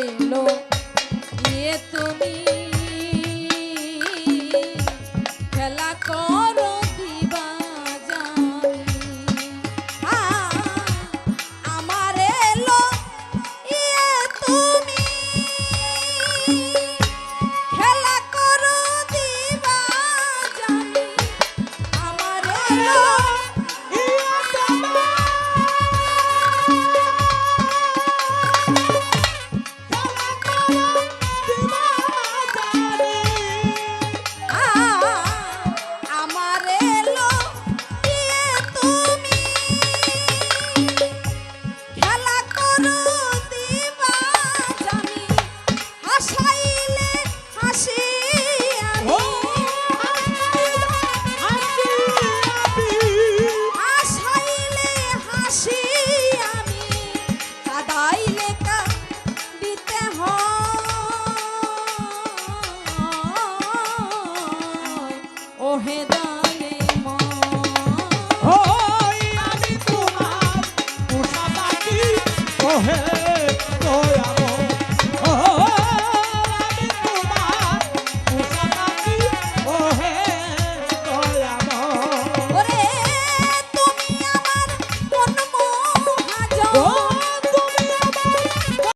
এলো ইয়ে তুমি ওহে